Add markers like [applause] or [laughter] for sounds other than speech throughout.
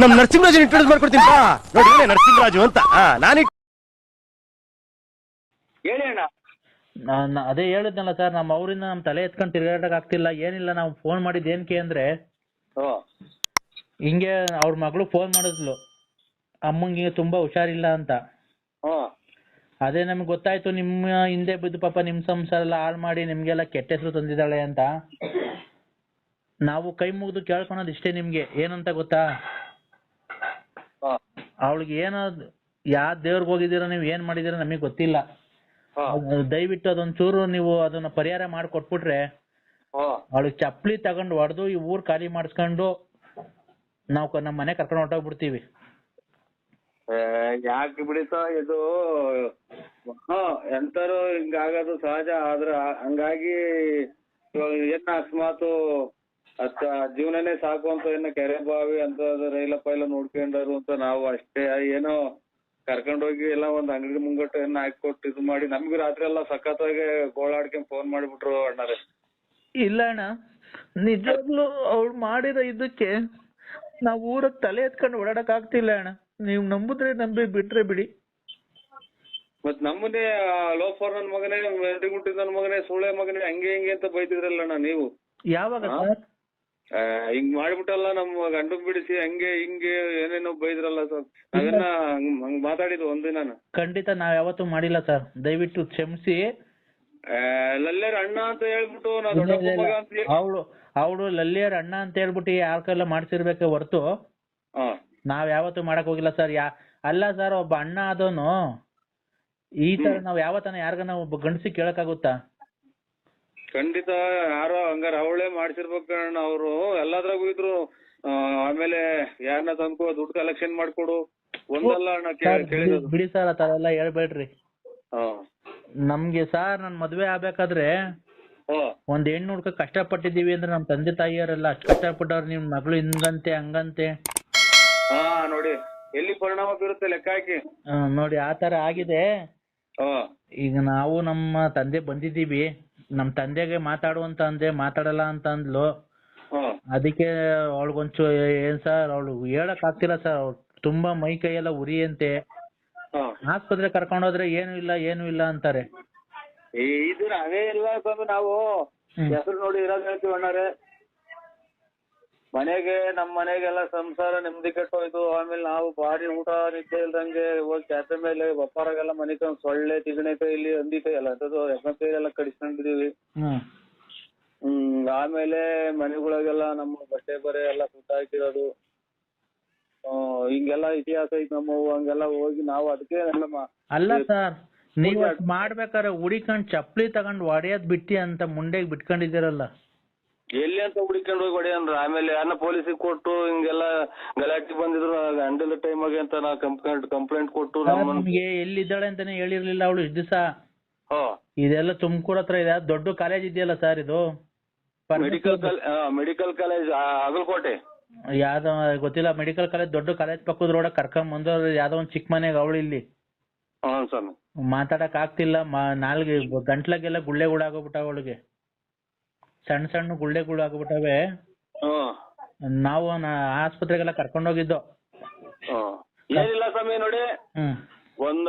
ನಮ್ ನರಸಿಂಹರಾಜನ್ ಇಂಟ್ರೊಡ್ಯೂಸ್ ಮಾಡ್ಕೊಡ್ತೀನಿ ಬಾ. ನೋಡಿ ನರಸಿಂಹರಾಜು ಅಂತ. ನಾನು ಹೇಳಿ ಅಣ್ಣ. ನಾನ್ ಅದೇ ಹೇಳಿದ್ನಲ್ಲ ಸರ್ ನಮ್ಮ ಅವರಿಂದ ನಮ್ಮ ತಲೆ ಎತ್ಕೊಂಡು ತಿರ್ಗಾಡಕ್ ಆಗ್ತಿಲ್ಲ. ಏನಿಲ್ಲ ನಾವು ಫೋನ್ ಮಾಡಿದ್ ಏನಕ್ಕೆ ಅಂದ್ರೆ ಓ. ಹಿಂಗೆ ಅವ್ರ ಮಗಳು ಫೋನ್ ಮಾಡಿದ್ಲು. ಅಮ್ಮಂಗೆ ತುಂಬಾ ಹುಷಾರಿಲ್ಲ ಅಂತ. ಹ್ಞೂ ಅದೇ ನಮ್ಗೆ ಗೊತ್ತಾಯ್ತು ನಿಮ್ಮ ಹಿಂದೆ ಬಿದ್ದು ಪಾಪ ನಿಮ್ ಸಂಸಾರ ಎಲ್ಲ ಹಾಳು ಮಾಡಿ ನಿಮ್ಗೆಲ್ಲ ಕೆಟ್ಟ ಹೆಸರು ತಂದಿದ್ದಾಳೆ ಅಂತ. ನಾವು ಕೈ ಮುಗಿದು ಕೇಳ್ಕೊಳೋದು ಇಷ್ಟೇ ನಿಮ್ಗೆ. ಏನಂತ ಗೊತ್ತಾ? ಅವಳಿಗೆ ಏನೋ ಯಾವ ದೇವ್ರಿಗೆ ಹೋಗಿದ್ದೀರಾ ನೀವು ಏನ್ ಮಾಡಿದೀರ ನಮಗೆ ಗೊತ್ತಿಲ್ಲ. ದಯವಿಟ್ಟು ಅದೊಂದ್ ಚೂರು ನೀವು ಅದನ್ನ ಪರಿಹಾರ ಮಾಡ್ಕೊಟ್ಬಿಟ್ರೆ ಅವಳಿಗೆ ಚಪ್ಪಲಿ ತಗೊಂಡು ಹೊಡೆದು ಈ ಊರ್ ಖಾಲಿ ಮಾಡಿಸ್ಕೊಂಡು ನಾವು ನಮ್ಮ ಮನೆ ಕರ್ಕೊಂಡು ಹೊರಟೋಗ್ಬಿಡ್ತೀವಿ. ಯಾಕೆ ಬಿಡಿಸ ಇದು? ಎಂತರು ಹಿಂಗಾಗೋದು ಸಹಜ ಆದ್ರ ಹಂಗಾಗಿ ಏನ್ ಅಕಸ್ಮಾತ್ ಅಷ್ಟ ಜೀವನನೇ ಸಾಕು ಅಂತ ಇನ್ನ ಕೆರೆ ಬಾವಿ ಅಂತ ರೈಲ ಪೈಲ ನೋಡ್ಕೊಂಡರು ಅಂತ ನಾವು ಅಷ್ಟೇ. ಏನೋ ಕರ್ಕೊಂಡೋಗಿ ಎಲ್ಲ ಒಂದ್ ಅಂಗಡಿ ಮುಂಗಟ್ಟು ಏನ್ ಹಾಕೊಟ್ಟು ಇದು ಮಾಡಿ ನಮ್ಗೂ ರಾತ್ರಿ ಎಲ್ಲ ಸಖತ್ತಾಗಿ ಗೋಳಾಡ್ಕೊಂಡ್ ಫೋನ್ ಮಾಡಿಬಿಟ್ರು ಅಣ್ಣಾರೆ. ಇಲ್ಲ ಅಣ್ಣ ನಿಜವಾಗ್ಲೂ ಅವ್ರು ಮಾಡಿದ ಇದಕ್ಕೆ ನಾವ್ ಊರ ತಲೆ ಎತ್ಕೊಂಡು ಓಡಾಡಕ್ ಆಗ್ತಿಲ್ಲ ಅಣ್ಣ. ನೀವ್ ನಂಬುದ್ರೆ ನಂಬಿ ಬಿಟ್ರೆ ಬಿಡಿ. ಮತ್ ನಮ್ಮನೆ ಲೋಫರ್ ನನ್ ಮಗನೇ ನನ್ ಮಗನೇ ಸುಳೆ ಮಗನೇ ಹಂಗೆ ಹಿಂಗೆ ಅಂತ ಬೈತಿದ್ರಲ್ಲ ಅಣ್ಣ ನೀವು. ಯಾವಾಗ ಹಿಂಗ್ ಮಾಡ್ಬಿಟ್ಟಲ್ಲ ನಮ್ಮ ಗಂಡನ್ ಬಿಡಿಸಿ ಹಂಗೆ ಹಿಂಗೆ ಏನೇನೋ ಬೈದ್ರಲ್ಲ ಸರ್. ಅದನ್ನ ಹಂಗ್ ಮಾತಾಡಿದ್ ಒಂದಿನ ಖಂಡಿತ ನಾವ್ ಯಾವತ್ತೂ ಮಾಡಿಲ್ಲ ಸರ್. ದಯವಿಟ್ಟು ಕ್ಷಮಿಸಿ. ಲಲ್ಲೇರ್ ಅಣ್ಣ ಅಂತ ಹೇಳ್ಬಿಟ್ಟು ನಾ ದೊಡ್ಡಪ್ಪ ಮಗ ಅಂತ ಹೇಳಿ ಅವಳು ಅವಳು ಲಲ್ಲಿಯರ್ ಅಣ್ಣ ಅಂತ ಹೇಳ್ಬಿಟ್ಟು ಯಾರ ಕೈಲ ಮಾಡ್ಸಿರ್ಬೇಕೆ ಹೊರ್ತು ಹಾ. ನಾವ್ ಯಾವತ್ತೂ ಮಾಡಕ್ ಹೋಗಿಲ್ಲ ಸರ್. ಯಾ ಅಲ್ಲ ಸರ್ ಒಬ್ಬ ಅಣ್ಣ ಆದವನು ಈ ತರ ನಾವ್ ಯಾವತ್ತನ ಯಾರ್ಗನ ಒಬ್ಬ ಗಂಡಸಿ ಕೇಳಕ್ಕಾಗುತ್ತಾ? ಖಂಡಿತ ಯಾರೋ ಹಂಗಾರ ಅವಳೇ ಮಾಡ್ಸಿರ್ಬೇಕು ಅಣ್ಣ ಅವ್ರು. ಎಲ್ಲದ್ರಾಗೂ ಇದ್ರು ಆ, ಆಮೇಲೆ ಯಾರನ್ನ ತಂದ್ಕೋ ದುಡ್ಡು ಕಲೆಕ್ಷನ್ ಮಾಡ್ಕೊಡು. ಒಂದಲ್ಲ ಅಣ್ಣ ಕೇ- ಬಿಡಿ- ಕೇಳಿರೋದು. ಬಿಡಿ ಸರ್ ಆ ಎಲ್ಲ ಹೇಳ್ಬೇಡ್ರಿ. ಹಾ. ನಮ್ಗೆ ಸರ್ ನನ್ ಮದ್ವೆ ಆಗ್ಬೇಕಾದ್ರೆ ಹೋ. ಒಂದ್ ಹೆಣ್ಣು ಹುಡ್ಕ ಕಷ್ಟಪಟ್ಟಿದೀವಿ ಅಂದ್ರೆ ನಮ್ ತಂದೆ ತಾಯಿಯರೆಲ್ಲ ಅಷ್ಟ್ ಕಷ್ಟಪಟ್ಟವ್ರು ನಿಮ್ ಮಗಳು ಹಿಂಗಂತೆ ಹಂಗಂತೆ. ಹಾ ನೋಡಿ. ಎಲ್ಲಿ ಪರಿಣಾಮ ಬೀರುತ್ತೆ ಲೆಕ್ಕ ಹಾಕಿ. ಆ, ನೋಡಿ ಆತರ ತರ ಆಗಿದೆ. ಹಾ. ಈಗ ನಾವು ನಮ್ಮ ತಂದೆ ಬಂದಿದೀವಿ ನಮ್ ತಂದೆಗೆ ಮಾತಾಡು ಅಂತ ಅಂದೆ ಮಾತಾಡಲ್ಲ ಅಂತ ಅಂದ್ಲು. ಹಾ. ಅದಕ್ಕೆ ಅವಳಿಗೊಂಚು ಏನ್ ಸರ್ ಅವಳು ಹೇಳಕ್ ಆಗ್ತಿಲ್ಲ ಸರ್ ಅವ್ಳು ತುಂಬಾ ಮೈ ಕೈ ಎಲ್ಲ ಉರಿ ಅಂತೆ. ಹಾ. ಆಸ್ಪತ್ರೆ ಕರ್ಕೊಂಡೋದ್ರೆ ಏನು ಇಲ್ಲ ಏನು ಇಲ್ಲ ಅಂತಾರೆ. ಈ ಇದು ಸ್ವಾಮಿ ನಾವು? ಹ್ಮ್. ಹೆಸರು ನೋಡಿ ಇರೋದ್ ಹೇಳ್ತೀವಿ ಅಣ್ಣಾರೆ. ಮನೆಗೆ ನಮ್ಮ ಮನೆಗೆಲ್ಲ ಸಂಸಾರ ನೆಮ್ಮದಿ ಕೆಟ್ಟೋಯ್ತು. ಆಮೇಲೆ ನಾವು ಬಾರಿ ಊಟ ನಿದ್ದೆ ಇಲ್ದಂಗೆ ಹೋಗಿ ಕ್ಯಾಫೆ ಮೇಲೆ ಬಪ್ಪಾರಾಗೆಲ್ಲ ಮನೆ ತಂದ್ ಸೊಳ್ಳೆ ತಿಗಣೆ ಇಲ್ಲಿ ಹಂದಿ ಕೈ ಎಲ್ಲ ಅಂತದ್ದು ಎಮ್ಮೆ ಕೈಲೆಲ್ಲ ಕಡಿಸ್ಕೊಂಡಿದೀವಿ ಹ್ಮ್ ಆಮೇಲೆ ಮನೆಗಳಿಗೆಲ್ಲ ನಮ್ಮ ಬಟ್ಟೆ ಬರೆ ಎಲ್ಲ ಸುಟ್ಟಾಕಿರೋದು ಆ, ಹಿಂಗೆಲ್ಲ ಇತಿಹಾಸ ಐತಿ ನಮ್ಮ ಹಂಗೆಲ್ಲ ಹೋಗಿ ನಾವು ಅದಕ್ಕೆ ಎಲ್ಲ ಅಲ್ಲ ಸರ್ ನೀವ್ ಮಾಡ್ಬೇಕಾದ್ರೆ ಉಡಿಕೊಂಡ್ ಚಪ್ಪಲಿ ತಗೊಂಡ್ ಒಡೆಯೋದ್ ಬಿಟ್ಟಿ ಅಂತ ಮುಂಡೆಗ್ ಬಿಟ್ಕೊಂಡಿದ್ದೀರಲ್ಲ. ಎಲ್ಲಿ ಅಂತ ಹುಡುಕೊಂಡು ಹೋಗಿ ಹೊಡಿ ಅಂದ್ರ. ಆಮೇಲೆ ಯಾರನ್ನ ಪೊಲೀಸಿಗೆ ಕೊಟ್ಟು ಹಿಂಗೆಲ್ಲ ಗಲಾಟೆ ಬಂದಿದ್ರು ಗಂಡದ ಟೈಮಾಗೆ ಅಂತ ನಾ ಕಂಪ್ಲೇಂಟ್ ಕಂಪ್ಲೇಂಟ್ ಕೊಟ್ಟು ನಮ್ಗೆ ಎಲ್ಲಿದ್ದಾಳೆ ಅಂತಾನೆ ಹೇಳಿರ್ಲಿಲ್ಲ ಅವಳು ಇಷ್ಟು ದಿವಸ. ಇದೆಲ್ಲ ತುಮಕೂರು ಹತ್ರ ಇದೆ. ದೊಡ್ಡ ಕಾಲೇಜ್ ಇದೆಯಲ್ಲ ಸರ್ ಇದು? ಮೆಡಿಕಲ್ ಮೆಡಿಕಲ್ ಕಾಲೇಜ್ ಅಗಲಕೋಟೆ. ಯಾವ್ದೋ ಗೊತ್ತಿಲ್ಲ. ಮೆಡಿಕಲ್ ಕಾಲೇಜ್ ದೊಡ್ಡ ಕಾಲೇಜ್ ಪಕ್ಕದ ರೋಡ ಕರ್ಕೊಂಡ್ ಬಂದವ್ರು ಯಾವ್ದೋ ಒಂದ್ ಚಿಕ್ಕ ಮನೆಗೆ ಅವಳು ಇಲ್ಲಿ. ಮಾತಾಡಕ್ ಆಗ್ತಿಲ್ಲ. ನಾಲ್ಗೆ ಗಂಟ್ಲಾಗೆಲ್ಲ ಗುಳ್ಳೆಗಳಾಗೋಗ್ಬಿಟ್ಟಾವ ಅವಳಿಗೆ. ಸಣ್ಣ ಸಣ್ಣ ಗುಳ್ಳೆಗಳಾಗ್ಬಿಟ್ಟವೆ ಹ್ಮ್ ನಾವು ನ- ಆಸ್ಪತ್ರೆಗೆಲ್ಲ ಕರ್ಕೊಂಡ್ ಹೋಗಿದ್ದು. ಹ್ಮ್ ಏನಿಲ್ಲ ಸ್ವಾಮಿ ನೋಡಿ. ಹ್ಮ್ ಒಂದ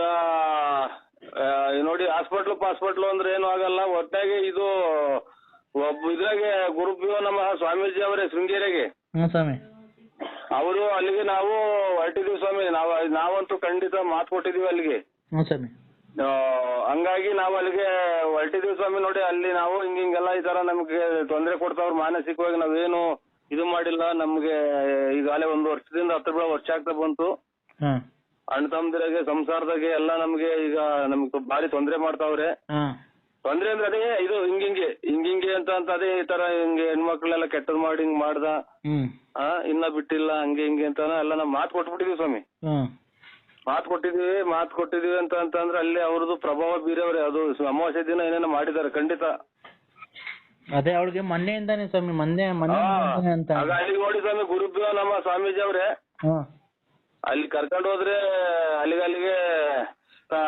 ಆ, ನೋಡಿ ಹಾಸ್ಪಿಟ್ಲ್ ಪಾಸ್ಪಿಟ್ಲ್ ಅಂದ್ರೆ ಏನು ಆಗಲ್ಲ. ಒಟ್ಟಾಗಿ ಇದು ಒಬ್ಬ ಇದ್ರಾಗೆ ಗುರುಪಿಯೋ ನಮ್ಮ ಸ್ವಾಮೀಜಿ ಅವರೇ ಶೃಂಗೇರಿಗೆ. ಸ್ವಾಮಿ. ಅವರು ಅಲ್ಲಿಗೆ ನಾವು ಹೊರಟಿದೀವಿ ಸ್ವಾಮಿ. ನಾವು ನಾವಂತೂ ಖಂಡಿತ ಮಾತು ಕೊಟ್ಟಿದೀವಿ ಅಲ್ಲಿಗೆ. ಸ್ವಾಮಿ. ಹಂಗಾಗಿ ನಾವು ಅಲ್ಲಿಗೆ ಹೊರಟಿದೀವಿ ಸ್ವಾಮಿ ನೋಡಿ ಅಲ್ಲಿ ನಾವು ಹಿಂಗ್ ಹಿಂಗೆಲ್ಲ ಈ ತರ ನಮ್ಗೆ ತೊಂದರೆ ಕೊಡ್ತಾವ್ರು ಮಾನಸಿಕವಾಗಿ ನಾವೇನು ಇದು ಮಾಡಿಲ್ಲ ನಮ್ಗೆ ಈಗಾಗಲೇ ಒಂದು ವರ್ಷದಿಂದ ಹತ್ತು ವರ್ಷ ಆಗ್ತಾ ಬಂತು. ಅಣ್ಣ ತಮ್ಮದಿರಾಗೆ ಸಂಸಾರದಾಗೆ ಎಲ್ಲ ನಮ್ಗೆ ಈಗ ನಮ್ಗೆ ಭಾರಿ ತೊಂದರೆ ಮಾಡ್ತಾವ್ರೆ. ತೊಂದ್ರೆ ಅಂದ್ರೆ ಅದೇ ಇದು ಹಿಂಗಿಂಗೆ ಹಿಂಗಿಂಗೆ ಅಂತ ಅಂತ ಅದೇ ಈ ತರ ಹಿಂಗೆ ಹೆಣ್ಮಕ್ಳೆಲ್ಲ ಕೆಟ್ಟದ್ ಮಾಡಿ ಹಿಂಗ್ ಮಾಡ್ದ. ಹ್ಮ್. ಆ ಇನ್ನ ಬಿಟ್ಟಿಲ್ಲ ಹಂಗೆ ಹಿಂಗೆ ಅಂತ ಎಲ್ಲ ನಾವು ಮಾತು ಕೊಟ್ಬಿಟ್ಟಿದೀವಿ ಸ್ವಾಮಿ. ಹ್ಮ್ ಮಾತು ಕೊಟ್ಟಿದೀವಿ ಮಾತು ಕೊಟ್ಟಿದೀವಿ ಅಂತ ಅಂತಂದ್ರೆ ಅಲ್ಲಿ ಅವ್ರದ್ದು ಪ್ರಭಾವ ಬೀರವ್ರೆ. ಅದು ಅಮಾವಾಸ್ಯೆ ದಿನ ಏನೇನೋ ಮಾಡಿದ್ದಾರೆ ಖಂಡಿತ. ಅದೇ ಅವಳಿಗೆ ಮೊನ್ನೆಯಿಂದಾನೆ ಸ್ವಾಮಿ ಮೊನ್ನೆ ಮೊನ್ನೆ ಅಂತ. ಆಗ ಅಲ್ಲಿ ನೋಡಿ ಸ್ವಾಮಿ ಗುರುಭ್ಯ ನಮ್ಮ ಸ್ವಾಮೀಜಿ ಅವ್ರೆ. ಅಲ್ಲಿ ಕರ್ಕೊಂಡು ಹೋದ್ರೆ ಅಲ್ಲಿಗೆ ಅಲ್ಲಿಗೆ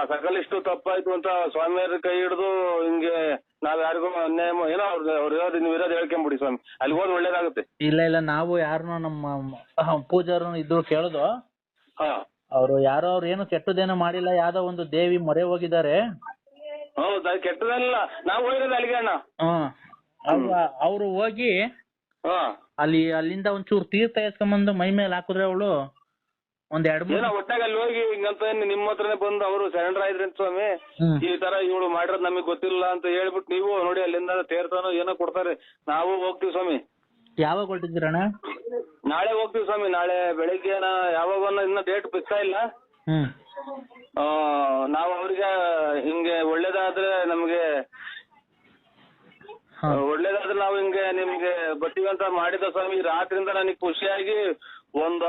ಸಕಲಿಷ್ಟು ತಪ್ಪಾಯ್ತು ಅಂತ ಸ್ವಾಮಿಯವ್ರ ಕೈ ಹಿಡಿದು ಹಿಂಗೆ ನಾವ್ ಯಾರಿಗೂ ಅನ್ಯಾಯ ಏನೋ ಅವ್ರ ಅವ್ರ ಇರೋದು ನೀವು ಇರೋದು ಹೇಳ್ಕೊಂಬಿಡಿ ಸ್ವಾಮಿ. ಅಲ್ಲಿ ಹೋದ್ ಒಳ್ಳೇದಾಗುತ್ತೆ. ಇಲ್ಲ ಇಲ್ಲ ನಾವು ಯಾರನ್ನೋ ನಮ್ಮ ಅಹ್, ಪೂಜಾರು ಇದ್ರು ಕೇಳುದು. ಹಾ. ಅವರು ಯಾರೋ ಅವ್ರು ಏನು ಕೆಟ್ಟದೇನೋ ಮಾಡಿಲ್ಲ. ಯಾವ್ದೋ ಒಂದು ದೇವಿ ಮೊರೆ ಹೋಗಿದ್ದಾರೆ. ಹೌದು? ಅದು ಕೆಟ್ಟದಲ್ಲ ನಾವು ಹೋಗಿರೋದು ಅಲ್ಲಿಗೆ ಅಣ್ಣ ಅವರು ಹೋಗಿ ಹಾ. ಅಲ್ಲಿ ಅಲ್ಲಿಂದ ಒಂಚೂರು ತೀರ್ಥ ಎಸ್ಕೊಂಬಂದು ಮೈ ಮೇಲೆ ಹಾಕಿದ್ರೆ ಅವಳು ಒಂದ್ ಎರಡ್ ಏನೋ ಮೂರು ಒಟ್ಟಾಗ ಅಲ್ಲಿ ಹೋಗಿ ಹಿಂಗಂತ ಏನ್ ನಿಮ್ಮ ಹತ್ರನೇ ಬಂದು ಅವರು ಸರೆಂಡರ್ ಆಯ್ತ್ರಿ ಸ್ವಾಮಿ? ಹ್ಮ್. ಈ ತರ ಇವಳು ಮಾಡಿರೋದ್ ನಮಗೆ ಗೊತ್ತಿಲ್ಲ ಅಂತ ಹೇಳ್ಬಿಟ್ಟು ನೀವು ನೋಡಿ ಅಲ್ಲಿಂದ ತೇರ್ತಾನೋ ಏನೋ ಕೊಡ್ತಾರೆ. ನಾವು ಹೋಗ್ತೀವಿ ಸ್ವಾಮಿ. ಯಾವಾಗ ಹೊರಟಿದ್ದೀರಣ್ಣ ನಾಳೆ ಹೋಗ್ತೀವಿ ಸ್ವಾಮಿ ನಾಳೆ ಬೆಳಿಗ್ಗೆ ಯಾವಾಗ ಇನ್ನ ಡೇಟ್ ಫಿಕ್ಸ್ ಇಲ್ಲ ಹ್ಮ್. ಆ, ನಾವು ಅವ್ರಿಗೆ ಹಿಂಗೆ ಒಳ್ಳೇದಾದ್ರೆ ನಮ್ಗೆ. ಒಳ್ಳೇದಾದ್ರೆ ನಾವು ಹಿಂಗೆ ನಿಮ್ಗೆ ಬರ್ತೀವಿ ಅಂತ ಮಾಡಿದ ಸ್ವಾಮಿ ರಾತ್ರಿಯಿಂದ ನನಗೆ ಖುಷಿಯಾಗಿ ಒಂದ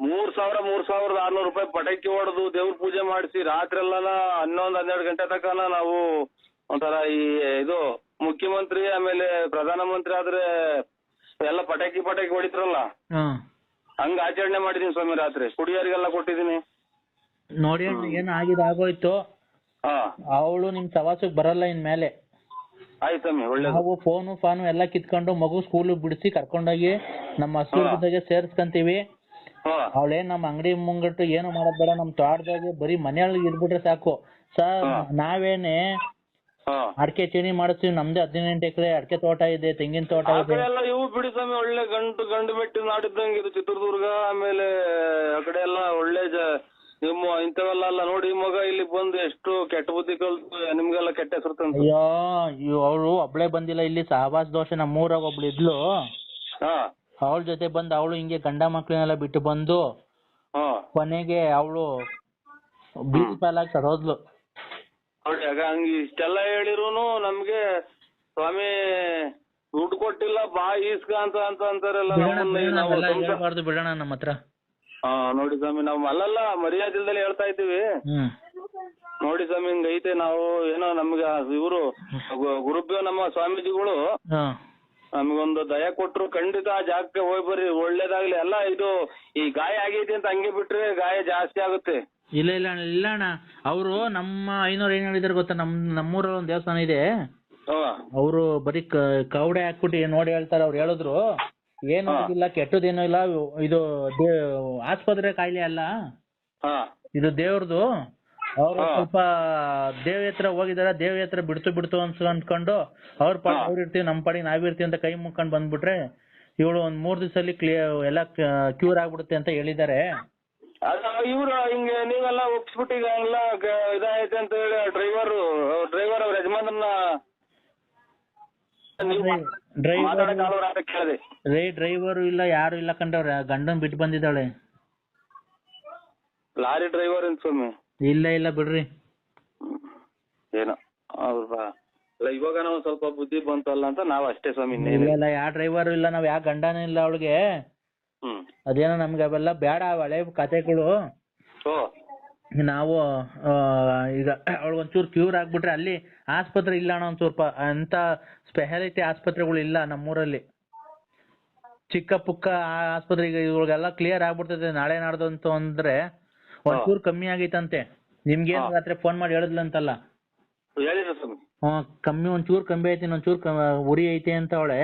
ಮೂರ್ ಸಾವಿರ ಮೂರ್ ಸಾವಿರದ ಆರ್ನೂರು ರೂಪಾಯಿ ಪಟಾಕಿ ಹೊಡೆದು ದೇವ್ರ ಪೂಜೆ ಮಾಡಿಸಿ ರಾತ್ರಿ ಎಲ್ಲ ಹನ್ನೊಂದು ಹನ್ನೆರಡು ಗಂಟೆ ತನಕ ನಾವು ಒಂಥರ ಈ ಇದು ಮುಖ್ಯಮಂತ್ರಿ ಆಮೇಲೆ ಪ್ರಧಾನಮಂತ್ರಿ ಆದ್ರೆ ಎಲ್ಲ ಪಟಾಕಿ ಪಟಾಕಿ ಹೊಡಿತಾರಲ್ಲ. ಹಾ. ಹಂಗ ಆಚರಣೆ ಮಾಡಿದೀನಿ ಸ್ವಾಮಿ ರಾತ್ರಿ. ಕುಡಿಯೋರಿಗೆಲ್ಲ ಕೊಟ್ಟಿದೀನಿ. ನೋಡಿ ಏನ್ ಆಗಿದೆ ಆಗೋಯ್ತು? ಹಾ. ಅವಳು ನಿಮ್ ಸವಾಸಕ್ ಬರಲ್ಲ ಆಯ್ತು ಸ್ವಾಮಿ ಒಳ್ಳೇದು. ನಾವು ಫೋನು ಫಾನು ಎಲ್ಲ ಕಿತ್ಕೊಂಡು ಮಗು ಸ್ಕೂಲ್ ಬಿಡಿಸಿ ಕರ್ಕೊಂಡೋಗಿ ನಮ್ಮ ಹಸು ಜೊತೆಗೆ ಸೇರ್ಸ್ಕಂತೀವಿ. ಹಾ. ಅವಳೇನ್ ನಮ್ಮ ಅಂಗಡಿ ಮುಂಗಟ್ಟು ಏನು ಮಾಡೋದ್ ಬೇಡ ನಮ್ ತೋಟದಾಗೆ ಬರೀ ಮನೆಯೊಳಗೆ ಇದ್ಬಿಟ್ರೆ ಸಾಕು. ಸರ್. ನಾವೇನೆ ಅಡಿಕೆ ಚೀನಿ ಮಾಡಿಸ್ತೀವಿ ನಮ್ದೇ ಹದಿನೆಂಟು ಎಕರೆ ಅಡಿಕೆ ತೋಟ ಇದೆ ತೆಂಗಿನ ತೋಟ ಆ ಇದೆ. ಎಲ್ಲ ಇವು ಬಿಡಿ ಸ್ವಾಮಿ ಒಳ್ಳೆ ಗಂಡು ಗಂಡು ಮೆಟ್ಟಿ ನಾಡಿದ್ದಂಗೆ ಇದು ಚಿತ್ರದುರ್ಗ ಆಮೇಲೆ ಆ ಕಡೆ ಎಲ್ಲ ಒಳ್ಳೆ ಜ ನಿಮ್ಮ ಇಂಥವೆಲ್ಲ ಅಲ್ಲ ನೋಡಿ ಮಗ ಇಲ್ಲಿ ಬಂದು ಎಷ್ಟು ಕೆಟ್ಟ ಬುದ್ಧಿ ಕಲ್ತು ನಿಮ್ಗೆಲ್ಲ ಕೆಟ್ಟ ಹೆಸರು ತಂತು ಅಯ್ಯೋ ಅವಳು ಒಬ್ಳೆ ಬಂದಿಲ್ಲ ಇಲ್ಲಿ ಸಹಬಾಸ್ ದೋಷ ನಮ್ಮೂರಾಗ ಒಬ್ಳು ಇದ್ಲು. ಹಾ. ಅವಳ ಜೊತೆ ಬಂದು ಅವಳು ಹಿಂಗೆ ಗಂಡ ಮಕ್ಳನ್ನೆಲ್ಲ ಬಿಟ್ಟು ಬಂದು ಹಾ. ಕೊನೆಗೆ ಅವಳು ಬೀದಿ ಪಾಲಾಗಿ ಸರೋದ್ಲು ಆಗ ಹಂಗ ಇಷ್ಟೆಲ್ಲ ಹೇಳಿರೂನು ನಮ್ಗೆ ಸ್ವಾಮಿ ದುಡ್ಡು ಕೊಟ್ಟಿಲ್ಲ ಬಾ ಈಸ್ಕ ಅಂತ ಅಂತ ಅಂತಾರಲ್ಲ ಬಿಡೋಣ ನಮ್ಮನ್ನ ಬಿಡೋಣ ನಾವು ಅವೆಲ್ಲ ಸಂಸಾರ- ಹೇಳ್ಬಾರ್ದು ಬಿಡೋಣ ನಮ್ಮ ಹತ್ರ. ಹಾ ನೋಡಿ ಸ್ವಾಮಿ ನಾವು ಅಲ್ಲಲ್ಲ ಮರ್ಯಾದಿಲ್ದಲ್ಲಿ ಹೇಳ್ತಾ ಇದ್ದೀವಿ. ಹ್ಮ್. ನೋಡಿ ಸ್ವಾಮಿ ಹಿಂಗೈತೆ ನಾವು ಏನೋ ನಮ್ಗೆ ಇವರು ಗುರುಬ್ಯೋ ನಮ್ಮ ಸ್ವಾಮೀಜಿಗಳು. ಹಾ. ನಮಗೊಂದು ದಯ ಕೊಟ್ರು ಖಂಡಿತ ಆ ಜಾಗಕ್ಕೆ ಹೋಗಿ ಬರ್ರಿ ಒಳ್ಳೇದಾಗ್ಲಿ. ಅಲ್ಲ ಇದು ಈ ಗಾಯ ಆಗೈತಿ ಅಂತ ಹಂಗೆ ಬಿಟ್ರೆ ಗಾಯ ಜಾಸ್ತಿ ಆಗುತ್ತೆ. ಇಲ್ಲ ಇಲ್ಲ ಅಣ್ಣ ಇಲ್ಲ ಅಣ್ಣ. ಅವರು ನಮ್ಮ ಐನೂರು ಏನ್ ಹೇಳಿದಾರೆ ಗೊತ್ತಾ? ನಮ್ ನಮ್ಮೂರಲ್ಲಿ ಒಂದು ದೇವಸ್ಥಾನ ಇದೆ. ಅವರು ಬರೀ ಕವಡೆ ಹಾಕ್ಬಿಟ್ಟು ನೋಡಿ ಹೇಳ್ತಾರೆ ಅವ್ರು ಹೇಳಿದ್ರು. ಏನು. ಇಲ್ಲ ಕೆಟ್ಟದೇನೂ ಇಲ್ಲ. ಇದು ಆಸ್ಪತ್ರೆ ಕಾಯಿಲೆ ಅಲ್ಲ. ಇದು ದೇವ್ರದು. ಅವ್ರು. ಸ್ವಲ್ಪ ದೇವಿ ಹತ್ರ ಹೋಗಿದಾರ ದೇವಿ ಹತ್ರ ಬಿಡ್ತು ಬಿಡ್ತು ಅನ್ಸ್ ಅನ್ಕೊಂಡು ಅವ್ರ ಪಾಡಿ ಅವ್ರ ಇರ್ತೀವಿ ನಮ್ಮ ಪಾಡಿ ನಾವಿರ್ತೀವಿ ಅಂತ ಕೈ ಮುಕ್ಕೊಂಡು ಬಂದ್ಬಿಟ್ರೆ ಇವಳು ಒಂದ್ ಮೂರ್ ದಿವಸದಲ್ಲಿ ಕ್ಲಿಯರ್ ಎಲ್ಲ ಕ್ಯೂರ್ ಆಗ್ಬಿಡುತ್ತೆ ಅಂತ ಹೇಳಿದ್ದಾರೆ. ಇವ್ರು ಹಿಂಗೆ ನೀವೆಲ್ಲ ಒಪ್ಸ್ಬಿಟ್ಟು ಈಗ ಎಲ್ಲ ಇದಾಯ್ತು ಅಂತ ಹೇಳಿ ಡ್ರೈವರ್ ಡ್ರೈವರ್ ಅವ್ರ ಯಜಮಾನನ್ನ ರೇ ಡ್ರೈವರು ಇಲ್ಲ ಯಾರು ಇಲ್ಲ ಕಂಡವ್ರೆ ಗಂಡನ್ ಬಿಟ್ಟು ಬಂದಿದ್ದಾಳೆ. ಲಾರಿ ಡ್ರೈವರ್ ಸ್ವಾಮಿ? ಇಲ್ಲ ಇಲ್ಲ ಬಿಡ್ರಿ. ಏನೋ ಅವ್ರ ಅಲ್ಲ ಇವಾಗ ನಾವು ಸ್ವಲ್ಪ ಬುದ್ಧಿ ಬಂತಲ್ಲ ಅಂತ ನಾವ್ ಅಷ್ಟೇ ಸ್ವಾಮಿ ಇಲ್ಲ ಯಾವ ಡ್ರೈವರು ಇಲ್ಲ ನಾವ್ ಯಾವ ಗಂಡನೇ ಇಲ್ಲ ಅವಳಿಗೆ. ಅದೇನೋ ನಮ್ಗೆ ಅವೆಲ್ಲ ಬೇಡ ಹಳೆ ಕತೆಗಳು ನಾವು ಈಗ ಅವಳು ಒಂಚೂರ್ ಕ್ಯೂರ್ ಆಗ್ಬಿಟ್ರೆ ಅಲ್ಲಿ ಆಸ್ಪತ್ರೆ ಇಲ್ಲ ಅಣ್ಣ ಒಂದ್ ಸ್ವಲ್ಪ ಅಂತ ಸ್ಪೆಷಾಲಿಟಿ ಆಸ್ಪತ್ರೆಗಳು ಇಲ್ಲ ನಮ್ಮೂರಲ್ಲಿ. ಚಿಕ್ಕ ಪುಕ್ಕ ಆ ಆಸ್ಪತ್ರೆಗೆ ಇವ್ರಿಗೆಲ್ಲ ಕ್ಲಿಯರ್ ಆಗ್ಬಿಡ್ತದೆ ನಾಳೆ ನಾಡ್ದು ಅಂತ ಅಂದ್ರೆ ಒಂಚೂರು ಕಮ್ಮಿ ಆಗೈತಂತೆ. ನಿಮ್ಗೆ ಏನ್ ರಾತ್ರಿ ಫೋನ್ ಮಾಡಿ ಹೇಳಿದ್ಲಂತಲ್ಲ? ಕಮ್ಮಿ ಒಂಚೂರು ಕಮ್ಮಿ ಐತಿ ಒಂಚೂರು ಉರಿ ಐತೆ ಅಂತ ಅವಳೆ.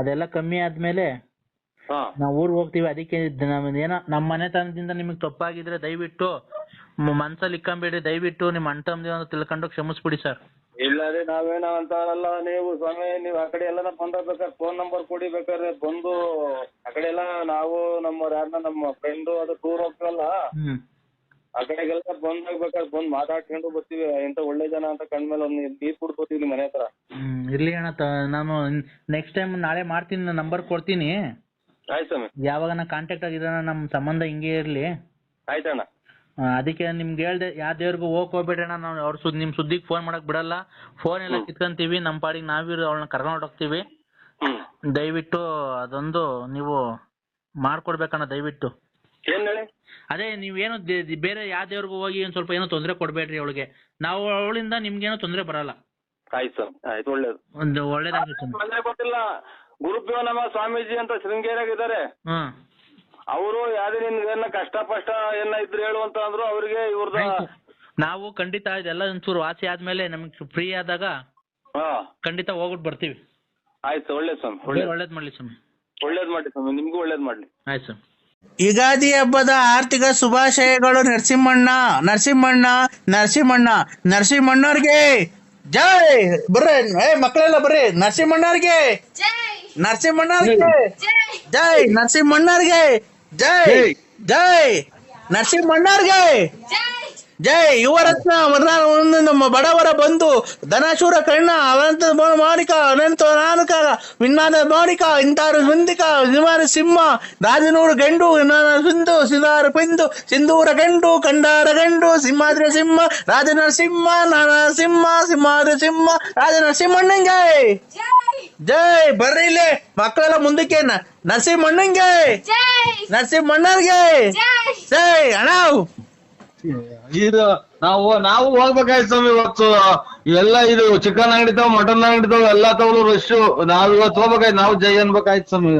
ಅದೆಲ್ಲ ಕಮ್ಮಿ ಆದ್ಮೇಲೆ ನಾವು ಊರಿಗೆ ಹೋಗ್ತೀವಿ ಅದಕ್ಕೆ ಏನೋ ನಮ್ಮ ಮನೆತನದಿಂದ ನಿಮಗೆ ತಪ್ಪಾಗಿದ್ರೆ ದಯವಿಟ್ಟು ಮನಸಲಿ ಮನ್ಸಲ್ಲಿ ಇಕ್ಕಂಬೇಡಿ ದಯವಿಟ್ಟು ನಿಮ್ಮ ಅಣ್ಣ ಅಂತ ತಿಳ್ಕೊಂಡು ಕ್ಷಮಿಸ್ಬಿಡಿ ಸರ್. ಇಲ್ಲ ರೀ ನಾವೇನ ಅಂತಾರಲ್ಲ ನೀವು ಸ್ವಾಮಿ ನೀವು ಆ ಕಡೆ ಎಲ್ಲ ಬೇಕಾದ್ರೆ ಫೋನ್ ನಂಬರ್ ಕೊಡಿ ಬೇಕಾದ್ರೆ ಬಂದು ಆ ಕಡೆ ಎಲ್ಲ ನಾವು ನಮ್ಮ ಯಾರನ್ನ ನಮ್ಮ ಫ್ರೆಂಡು ಅದು ಟೂರ್ ಹೋಗ್ತಾರಲ್ಲ ಆ ಕಡೆಗೆಲ್ಲ ಬಂದ್ ಬೇಕಾದ್ರೆ ಬಂದು ಮಾತಾಡ್ಕೊಂಡು ಬರ್ತೀವಿ ಎಂತ ಒಳ್ಳೆ ಜನ ಅಂತ ಕಂಡ್ಮೇಲೆ ಒಂದು ನೀರ್ ಕುಡ್ಕೋತೀವಿ ಮನೆ ಹತ್ರ. ಹ್ಮ್ ಇರ್ಲಿ ಅಣ್ಣ ನಾನು ನೆಕ್ಸ್ಟ್ ಟೈಮ್ ನಾಳೆ ಮಾಡ್ತೀನಿ ನಂಬರ್ ಕೊಡ್ತೀನಿ. ಆಯ್ತು ಸ್ವಾಮಿ. ಕಾಂಟ್ಯಾಕ್ಟ್ ಆಗಿರೋಣ ನಮ್ಮ ಸಂಬಂಧ ಹಿಂಗೆ ಇರ್ಲಿ. ಆಯ್ತಣ್ಣ ಅದಕ್ಕೆ ನಿಮ್ಗೆ ಹೇಳ್ದೆ ಯಾವ ದೇವ್ರಿಗೂ ಹೋಗಕ್ ಹೋಗ್ಬೇಡಣ್ಣ ನಾವು ಅವ್ರ ಸುದ್ದಿ ನಿಮ್ ಸುದ್ದಿಗೆ ಫೋನ್ ಮಾಡಕ್ ಬಿಡಲ್ಲ. ಫೋನ್ ಎಲ್ಲ ಕಿತ್ಕೊಂತೀವಿ ನಮ್ಮ ಪಾಡಿಗೆ ನಾವಿರೋ ಅವಳನ್ನ ಕರ್ಕೊಂಡು ಹೋಗ್ತೀವಿ. ಹ್ಮ್. ದಯವಿಟ್ಟು ಅದೊಂದು ನೀವು ಮಾಡ್ಕೊಡ್ಬೇಕಣ್ಣ ದಯವಿಟ್ಟು. ಏನ್ ಹೇಳಿ? ಅದೇ ನೀವೇನು ಏನು ದೇ- ಬೇರೆ ಯಾವ ದೇವ್ರಿಗೂ ಹೋಗಿ ಒಂದ್ ಸ್ವಲ್ಪ ಏನೋ ತೊಂದರೆ ಕೊಡ್ಬೇಡ್ರಿ ಅವಳಿಗೆ. ನಾವು ಅವಳಿಂದ ನಿಮ್ಗೇನೋ ತೊಂದರೆ ಬರಲ್ಲ. ಆಯ್ತು ಸ್ವಾಮಿ ಆಯ್ತು ಒಳ್ಳೇದು. ಒಂದು ಒಳ್ಳೇದಾಗುತ್ತೆ ಗುರುಪ್ಯೋ ನಮ್ಮ ಸ್ವಾಮೀಜಿ ಅಂತ ಶೃಂಗೇರಿಯಾಗ ಇದಾರೆ ಹ್ಮ್. ಅವರು ಯಾವ್ದೇ ನಿನ್ಗೆ ಏನ ಕಷ್ಟ ಪಷ್ಟ ಏನ ಇದ್ರೆ ಹೇಳು ಅಂತ ಅಂದ್ರು ಅವ್ರಿಗೆ ಇವ್ರದ. ನಾವು ಖಂಡಿತ ಇದೆಲ್ಲ ಒಂಚೂರು ವಾಸಿ ಆದ್ಮೇಲೆ ನಮ್ಗೆ ಫ್ರೀ ಆದಾಗ ಹಾ. ಖಂಡಿತ ಹೋಗ್ಬಿಟ್ಟು ಬರ್ತೀವಿ. ಆಯ್ತು ಒಳ್ಳೇದು ಸ್ವಾಮಿ. ಒಳ್ಳೇದು ಒಳ್ಳೇದ್ ಮಾಡ್ಲಿ ಸ್ವಾಮಿ. ಒಳ್ಳೇದು ಮಾಡ್ಲಿ ಸ್ವಾಮಿ ನಿಮ್ಗೂ ಒಳ್ಳೇದು ಮಾಡ್ಲಿ. ಆಯ್ತು ಸ್ವಾಮಿ. ಯುಗಾದಿ ಹಬ್ಬದ ಆರ್ಥಿಕ ಶುಭಾಶಯಗಳು ನರಸಿಂಹಣ್ಣ ನರಸಿಂಹಣ್ಣ ನರಸಿಂಹಣ್ಣ ನರಸಿಂಹಣ್ಣವ್ರಿಗೆ. ಜೈ! ಬರ್ರಿ ಏ ಮಕ್ಕಳೆಲ್ಲ ಬರ್ರಿ. ನರಸಿಂಹಣ್ಣವ್ರಿಗೆ. ನರಸಿಂಹಣ್ಣವ್ರಿಗೆ. ಜೈ ನರಸಿಂಹಣ್ಣವ್ರಿಗೆ. ಜೈ ಜೈ ನರಸಿಂಹಣ್ಣವ್ರಿಗೆ. ಜೈ ಯುವರತ್ನ ಒಂದು ನಮ್ಮ ಬಡವರ ಬಂಧು ಧನಶೂರ ಕಣ್ಣ ಅನಂತ ಮಾಣಿಕ ಅನಂತ ನಾನಕ ವಿನ್ನಾದ ಮಾಣಿಕ ಇಂತಾರು ಮುಂದಿಕ ನಿವಾರ ಸಿಂಹ ರಾಜನೂರು ಗಂಡು ಸಿಂಧು ಸಿಂಧಾರ ಪಿಂದು ಸಿಂಧೂರ ಗಂಡು ಕಂಡಾರ ಗಂಡು ಸಿಂಹಾದ್ರ ಸಿಂಹ ರಾಜನ ಸಿಂಹ ನಾನ ಸಿಂಹ ಸಿಂಹಾದ್ರ ಸಿಂಹ ರಾಜನ ಸಿಂಹಣ್ಣಂಗೆ ಜೈ ಬರ್ರಿ ಇಲ್ಲಿ. ಮಕ್ಕಳೆಲ್ಲ ಮುಂದಕ್ಕೆ ನಸೀಬ್ ಮಣ್ಣಂಗೆ. ನಸೀಬ್ ನರಸಿಂಹಣ್ಣರ್ಗೆ ಜೈ. ಅಣ್ಣ. ಇದು ನಾವು ನಾವು ಹೋಗ್ಬೇಕಾಯ್ತು ಸ್ವಾಮಿ ಇವತ್ತು. ಎಲ್ಲ ಇದು ಚಿಕನ್ ಅಂಗಡಿ ತಾವ್ ಮಟನ್ ಅಂಗಡಿ ತಾವ್ ಎಲ್ಲಾ ತಗೊಳ್ಳೋ ರಶ್ ನಾವ್ ಇವತ್ತು ಹೋಗ್ಬೇಕಾಯ್ತು ನಾವು ಜೈ ಅನ್ಬೇಕಾಯ್ತು ಸ್ವಾಮಿ.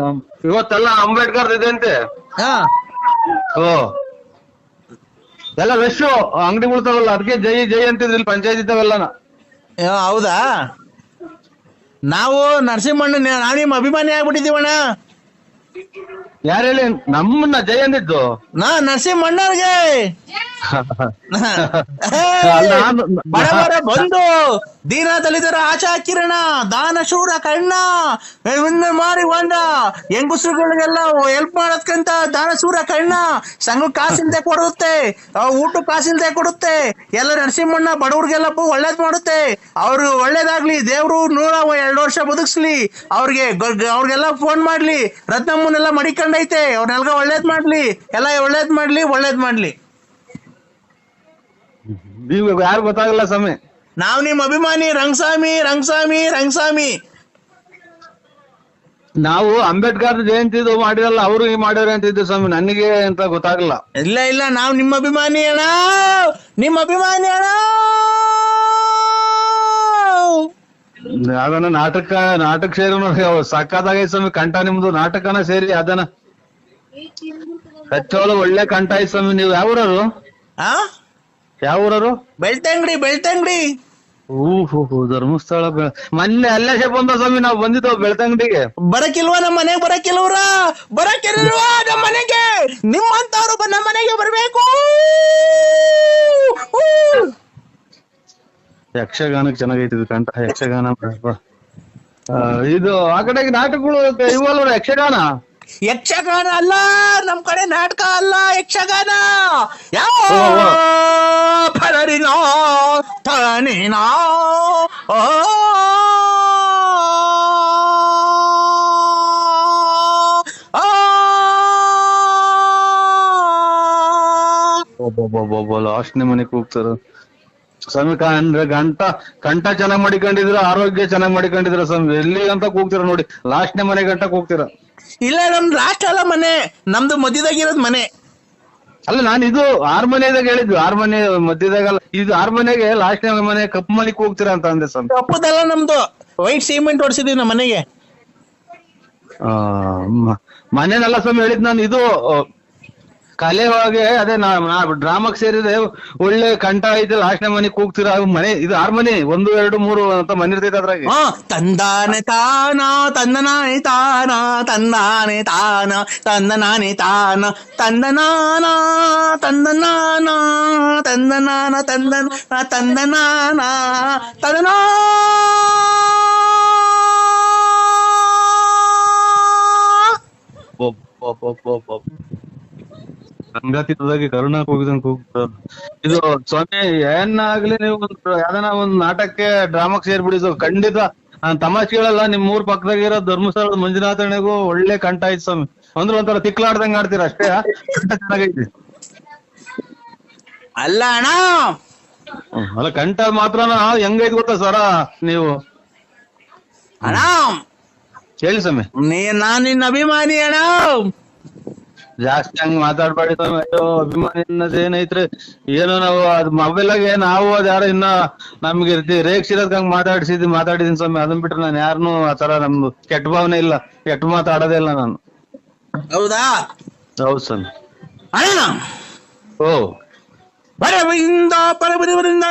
ಇವತ್ತೆಲ್ಲ ಅಂಬೇಡ್ಕರ್ ಇದೆ ಅಂತೆ ಹಾ. ಓ. ಎಲ್ಲ ರಶ್ ಅಂಗಡಿ ತಾವಲ್ಲ ಅದಕ್ಕೆ ಜೈ ಜೈ ಅಂತಿದ್ರಿ ಇಲ್ಲಿ ಪಂಚಾಯತ್ ಇದ್ದಾವೆಲ್ಲನ ಏ, ಹೌದಾ? ನಾವು ನರಸಿಂಹಣ್ಣ ನಾನು ನಿಮ್ಮ ಅಭಿಮಾನಿ ಆಗ್ಬಿಟ್ಟಿದೀವಣ್ಣ ಯಾರು ಹೇಳಿ? ನಮ್ಮನ್ನ ಜೈ ಅಂದಿದ್ದು. ನಾ ನರಸಿಂಹಣ್ಣವ್ರಿಗೆ. [laughs] ಮಣ್ಣವ್ರಿಗೆ ಬಂದು ಬಡವರ [laughs] ಬಂದು ದೀನ ದಲಿತರ ಆಶಾ ಕಿರಣ ದಾನ ಶೂರ ಕಣ್ಣ ಮಾರಿ ಒಂದ ಹೆಂಗುಸ್ರುಗಳಿಗೆಲ್ಲ ಹೆಲ್ಪ್ ಮಾಡೋದ್ಕಂತ ದಾನ ಶೂರ ಕಣ್ಣ ಸಂಘ ಕಾಸಿಲ್ದೆ ಕೊಡುತ್ತೆ ಊಟ ಕಾಸಿಲ್ದೆ ಕೊಡುತ್ತೆ ಎಲ್ಲ ನರಸಿಂಹಣ್ಣ ಬಡವ್ರಿಗೆಲ್ಲ ಒಳ್ಳೇದ್ ಮಾಡುತ್ತೆ ಅವ್ರು ಒಳ್ಳೇದಾಗ್ಲಿ ದೇವ್ರು ನೂರ ಎರಡು ವರ್ಷ ಬದುಕ್ಸ್ಲಿ ಅವ್ರಿಗೆ ಅವ್ರಿಗೆಲ್ಲ ಫೋನ್ ಮಾಡ್ಲಿ ರತ್ನಮ್ಮನೆಲ್ಲ ಮಡಿಕೊಂಡೈತೆ. ಅವ್ರನ್ನೆಲ್ಲ ಒಳ್ಳೇದ್ ಮಾಡ್ಲಿ. ಎಲ್ಲ ಒಳ್ಳೇದ್ ಮಾಡ್ಲಿ ಒಳ್ಳೇದ್ ಮಾಡ್ಲಿ. ನೀವು ಯಾರು ಗೊತ್ತಾಗಲ್ಲ ಸ್ವಾಮಿ. ನಾವ್ ನಿಮ್ ಅಭಿಮಾನಿ ರಂಗಸ್ವಾಮಿ ರಂಗಸ್ವಾಮಿ ರಂಗಸ್ವಾಮಿ. ನಾವು ಅಂಬೇಡ್ಕರ್ ಜಯಂತಿ ಮಾಡಿರಲ್ಲ ಅವರು ಈ ಮಾಡ್ಯಾರ ಅಂತಿದ್ದು ಸ್ವಾಮಿ. ನನಗೆ ಅಂತ ಗೊತ್ತಾಗಲ್ಲ. ಇಲ್ಲ ಇಲ್ಲ. ನಾವ್ ನಿಮ್ಮ ಅಭಿಮಾನಿ ಅಣ್ಣ. ನಿಮ್ಮ ಅಭಿಮಾನಿ ಅಣ್ಣ. ಯಾವ್ದನ ನಾಟಕ ನಾಟಕ ಸೇರಿ ಸಾಕಾದಾಗ ಸ್ವಾಮಿ ಕಂಠ ನಿಮ್ದು ನಾಟಕನ ಸೇರಿ ಅದನ್ನ. ಕಚ್ಚೋಳ ಒಳ್ಳೆ ಕಂಠ ಐತ್ ಸ್ವಾಮಿ ನೀವು ಯಾವೂರರು ಆ? ಯಾವೂರರು ಬೆಳ್ತಂಗಡಿ ಬೆಳ್ತಂಗಡಿ. ಹೂ ಧರ್ಮಸ್ಥಳ ಮೊನ್ನೆ ಅಲ್ಲೇ ಬಂದ ಸ್ವಾಮಿ ನಾವು ಬಂದಿದ್ದವು ಬೆಳ್ತಂಗಡಿಗೆ. ಬರಕಿಲ್ವಾ ನಮ್ಮ ಮನೆಗೆ ಬರಕಿಲ್ವ್ರ? ಬರಕಿಲ್ವಾ ನಮ್ಮ ಮನೆಗೆ? ನಿಮ್ಮಂತವ್ರು ನಮ್ಮ ಮನೆಗೆ ಬರ್ಬೇಕು. ಯಕ್ಷಗಾನಕ್ಕೆ ಚೆನ್ನಾಗೈತಿ ಇದು ಕಂಠ ಯಕ್ಷಗಾನ ಇದು ಆ ಕಡೆ ನಾಟಕಗಳು ಇವಲ್ಲ ಯಕ್ಷಗಾನ? ಯಕ್ಷಗಾನ ಅಲ್ಲ ನಮ್ ಕಡೆ ನಾಟಕ ಅಲ್ಲ ಯಕ್ಷಗಾನ. ಯಾವ. ಬೋ ಬೋ ಓ. ಲಾಸ್ಟ್ ಮನೆಗೆ ಹೋಗ್ತಾರ. ಸ್ವಾಮಿ ಅಂದ್ರೆ ಗಂಟ ಕಂಠ ಚೆನ್ನಾಗ್ ಮಾಡಿಕೊಂಡಿದ್ರ ಆರೋಗ್ಯ ಚೆನ್ನಾಗ್ ಮಾಡಿಕೊಂಡಿದ್ರ ಸ್ವಾಮಿ? ಎಲ್ಲಿ ಅಂತ ಕೂಗ್ತೀರ ನೋಡಿ. ಲಾಸ್ಟ್ನೇ ಮನೆ ಗಂಟ ಕೂಗ್ತೀರ? ಇಲ್ಲ ನಮ್ ಲಾಸ್ಟ್ ಅಲ್ಲ ಮನೆ. ನಮ್ದು ಮಧ್ಯದಾಗಿರೋದ್ ಮನೆ. ಅಲ್ಲ ನಾನು ಇದು ಆರ್ ಮನೆದಾಗ ಹೇಳಿದ್ವಿ. ಆರ್ ಮನೆ ಮಧ್ಯದಾಗಲ್ಲ ಇದು ಆರ್ ಮನೆಗೆ ಲಾಸ್ಟ್ನೇ ಮನೆ ಕಪ್ಪು ಮನೆಗೆ ಹೋಗ್ತೀರಾ ಅಂತ ಅಂದೆ ಸ್ವಾಮಿ. ಕಪ್ಪದಲ್ಲ ನಮ್ದು. ವೈಟ್ ಸಿಮೆಂಟ್ ಹೊಡ್ಸಿದ್ವಿ ನಮ್ಮ ಮನೆಗೆ. ಮನೆನೆಲ್ಲ ಸ್ವಾಮಿ ಹೇಳಿದ್ ನಾನು ಇದು ಕಲೆ ಒಳಗೆ ಅದೇ ನಾ ಡ್ರಾಮಾಕ್ ಸೇರಿದೆ ಒಳ್ಳೆ ಕಂಠ ಐತೆ ಲಾಸ್ಟ್ನೇ ಮನೆ ಕೂಗ್ತೀರ ಅವು ಮನೆ ಇದು ಆರ್ ಮನೆ ಒಂದು ಎರಡು ಮೂರು ಅಂತ ಮನೆ ಇರ್ತೈತೆ ಅದ್ರಾಗ. ಹಾ ತಂದಾನೆ ತಾನ ತಂದನಾನೆ ತಾನ ತಂದಾನೆ ತಾನ ತಂದನಾನೆ ತಾನ ತಂದನಾನ ತಂದನಾನ ತಂದನಾನ ತಂದನ ತಂದನಾನ ತಂದನಾ. ಸಂಗಾತಿದಾಗಿ ಕರುಣಾ ಕೂಗಿದಂಗ್ ಕೂಗ್ತಾರ ಇದು ಸ್ವಾಮಿ ಏನಾಗ್ಲಿ ನೀವು ಒಂದ್ ಯಾವ್ದನ ಒಂದ್ ನಾಟಕಕ್ಕೆ ಡ್ರಾಮಾಕ್ ಸೇರ್ಬಿಡಿ ಖಂಡಿತ. ನಾನ್ ತಮಾಷೆಗಳಲ್ಲ ನಿಮ್ ಊರ್ ಪಕ್ಕದಾಗಿರೋ ಧರ್ಮಸ್ಥಳದ ಮಂಜುನಾಥಣೆಗೂ ಒಳ್ಳೆ ಕಂಠ ಐತ್ ಸ್ವಾಮಿ. ಅಂದ್ರೆ ಒಂಥರ ತಿಕ್ಲಾಡ್ದಂಗ್ ಆಡ್ತೀರ ಅಷ್ಟೇ ಕಂಠ ಚೆನ್ನಾಗೈತಿ. ಅಲ್ಲ ಅಣ್ಣ. ಅಲ್ಲ ಕಂಠ ಮಾತ್ರ ಹೆಂಗೈತ್ ಗೊತ್ತಾ ಸರ ನೀವು? ಅಣ್ಣ! ಹೇಳಿ ಸ್ವಾಮಿ. ನೀ ನಾನ್ ನಿನ್ನ ಅಭಿಮಾನಿ ಅಣ್ಣ! ಜಾಸ್ತಿ ಹಂಗ್ ಮಾತಾಡ್ಬೇಡಿ ಅಯ್ಯೋ ಅಭಿಮಾನಿ ಅನ್ನೋದ್ ಏನೈತ್ರಿ? ಏನೋ ನಾವು ಅದ್ ಮೊಬೈಲಾಗೆ ನಾವು ಅದ್ ಯಾರೋ ಇನ್ನ ನಮ್ಗೆ ಇರ್ತಿ ರೇಗ್ಸಿರೋದ್ ಹಂಗ್ ಮಾತಾಡ್ಸಿದ್ ಮಾತಾಡಿದೀನಿ ಸ್ವಾಮಿ. ಅದನ್ ಬಿಟ್ರೆ ನಾನು ಯಾರನ್ನು ಆತರ ನಮ್ದು ಕೆಟ್ಟ ಭಾವನೆ ಇಲ್ಲ. ಕೆಟ್ಟ ಮಾತಾಡೋದೇ ಇಲ್ಲ ನಾನು. ಹೌದಾ? ಹೌದ್ ಸ್ವಾಮಿ. ಅಣ್ಣ! ಓ. ಬರವಿಂದ ಪರಬರಿವರಿಂದ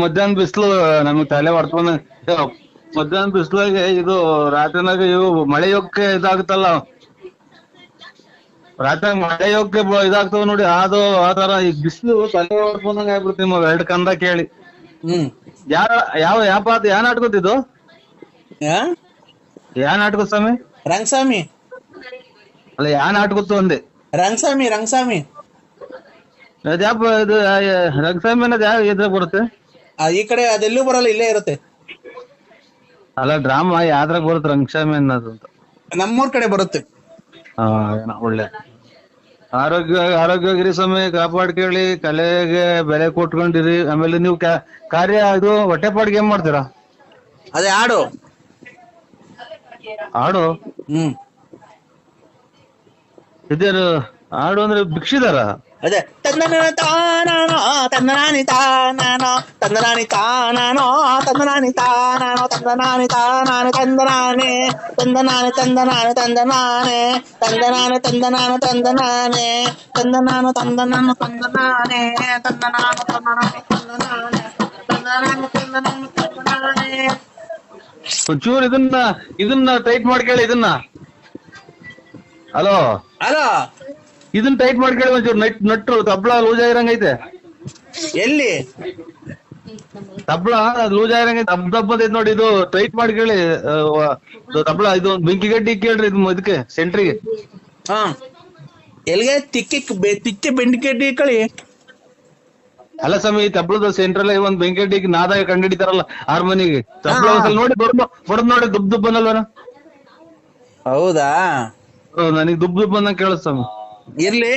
ಮಧ್ಯಾಹ್ನ ಬಿಸಿಲು ನಮಗ್ ತಲೆ ಹೊಡ್ಕೊಂಡ್ ಮಧ್ಯಾಹ್ನ ಬಿಸಿಲಾಗೆ ಇದು ರಾತ್ರಿನಾಗ ಇವು ಮಳೆ ಯೋಗಕ್ಕೆ ಇದಾಗುತ್ತಲ್ಲ ರಾತ್ರಿ ಮಳೆ ಯೋಗಕ್ಕೆ ಬ- ಇದಾಗ್ತಾವ ನೋಡಿ ಅದು ಆತರ ತರ ಈಗ ಬಿಸಿಲು ತಲೆ ಹೊಡ್ಕೊಂಡಂಗ ಆಗ್ಬಿಡ್ತೀವಿ ನಿಮ್ಮವ್ ಎರಡ್ ಕಂದ ಕೇಳಿ. ಹ್ಮ್. ಯಾವ ಯಾವ ಯಾವ ಪಾತ್ರ ಯಾ ನಾಟಕದಿದ್ದು ಯಾ? ನಾಟಕ ಸ್ವಾಮಿ? ರಂಗಸ್ವಾಮಿ. ಅಲ್ಲ ಯಾ ನಾಟಕತ್ತು ಅಂದೆ ರಂಗಸ್ವಾಮಿ ರಂಗಸ್ವಾಮಿ. ಅದ್ಯಾಪ ಇದು ರಂಗಸ್ವಾಮಿ ಅನ್ನೋದು ಯಾವ ಇದ್ರಾಗ ಬರುತ್ತೆ? ಆ, ಈ ಕಡೆ ಅದೆಲ್ಲೂ ಬರಲ್ಲ ಇಲ್ಲೇ ಇರುತ್ತೆ. ಅಲ್ಲ ಡ್ರಾಮಾ ಯಾವ್ದ್ರಾಗ ಬರುತ್ತೆ ರಂಗಸ್ವಾಮಿ ಅನ್ನೋದು ಅಂತ. ನಮ್ಮೂರ್ ಕಡೆ ಬರುತ್ತೆ. ಹಾ ಏನೋ ಒಳ್ಳೆ. ಆರೋಗ್ಯ ಆರೋಗ್ಯಗಿರಿ ಸ್ವಾಮಿ ಕಾಪಾಡ್ಕೊಳ್ಳಿ ಕಲೆಗೆ ಬೆಲೆ ಕೊಟ್ಕೊಂಡಿರಿ. ಆಮೇಲೆ ನೀವು ಕ್ಯಾ- ಕಾರ್ಯ ಇದು ಹೊಟ್ಟೆಪಾಡಿಗೆ ಏನ್ ಮಾಡ್ತೀರಾ? ಅದೇ ಹಾಡು. ಹಾಡು? ಹ್ಮ್. ಇದೇನು ಹಾಡು ಅಂದ್ರೆ ಭಿಕ್ಷಿದಾರ ಅದೇ ತಂದನ ತಾನಾನೋ ತಂದನಾನಿ ತಾನಾನೋ ತಂದನಾನಿ ತಾನಾನೋ ತಂದನಾನಿ ತಾನಾನೋ ತಂದನಾನಿ ತಾನಾನು ತಂದನಾನೆ ತಂದನಾನೆ ತಂದನಾನು ತಂದನಾನೆ ತಂದನಾನೆ ತಂದನಾನು ತಂದನಾನೆ ತಂದನಾನು ತಂದನಾನು ತಂದನಾನೆ ತಂದನಾನು ತಂದನಾನು ತಂದನಾನೆ ತಂದನಾನು ತಂದನಾನು ತಂದನಾನೆ ಒಂಚೂರು ಇದನ್ನ ಇದನ್ನ ಟೈಪ್ ಮಾಡ್ಕೊಳ್ಳಿ ಇದನ್ನ ಹಲೋ ಅಲೋ ಇದನ್ನ ಟೈಟ್ ಮಾಡ್ಕೊಳ್ಳಿ ಒಂಚೂರು. ನಟ್ ನಟ್ರು ತಬ್ಳ ಲೂಸ್ ಆಗಿರಂಗೈತೆ. ಎಲ್ಲಿ? ತಬ್ಳ ಲೂಸ್ ಆಗಿರಂಗೈತೆ. ದಬ್ ದಬ್ ಅಂತೈತೆ ನೋಡಿ ಇದು ಟೈಟ್ ಮಾಡ್ಕೊಳ್ಳಿ. ತಬ್ಳ ಇದು ಒಂದು ಬೆಂಕಿ ಗಡ್ಡಿ ಕೇಳ್ರಿ ಇದು ಇದಕ್ಕೆ ಸೆಂಟ್ರಿಗೆ ಹಾ. ಎಲ್ಲಿಗೆ? ತಿಕ್ಕಿ ತಿಕ್ಕಿ ತಿಕ್ಕಿ ಬೆಂಡಿಕೆಡ್ಡಿ ಕಳಿ. ಅಲ್ಲ ಸ್ವಾಮಿ ತಬ್ಲದ ಸೆಂಟ್ರಲ್ ಒಂದ್ ಬೆಂಕಿ ನಾದಾಗ ಕಂಡು ಹಿಡಿತಾರಲ್ಲ ಆರ್ ಹಾ. ಒಂದ್ಸಲ ನೋಡಿ ಬಡ್ದು ಬಡ್ದು ನೋಡಿ ದುಬ್ ದುಬ್ ಅನ್ನಲ್ವನ ಹೌದಾ? ನನಗೆ ದುಬ್ ದುಬ್ ಅನ್ನಂಗ್ ಕೇಳಿಸ್ ಸ್ವಾಮಿ. ಇರ್ಲಿ.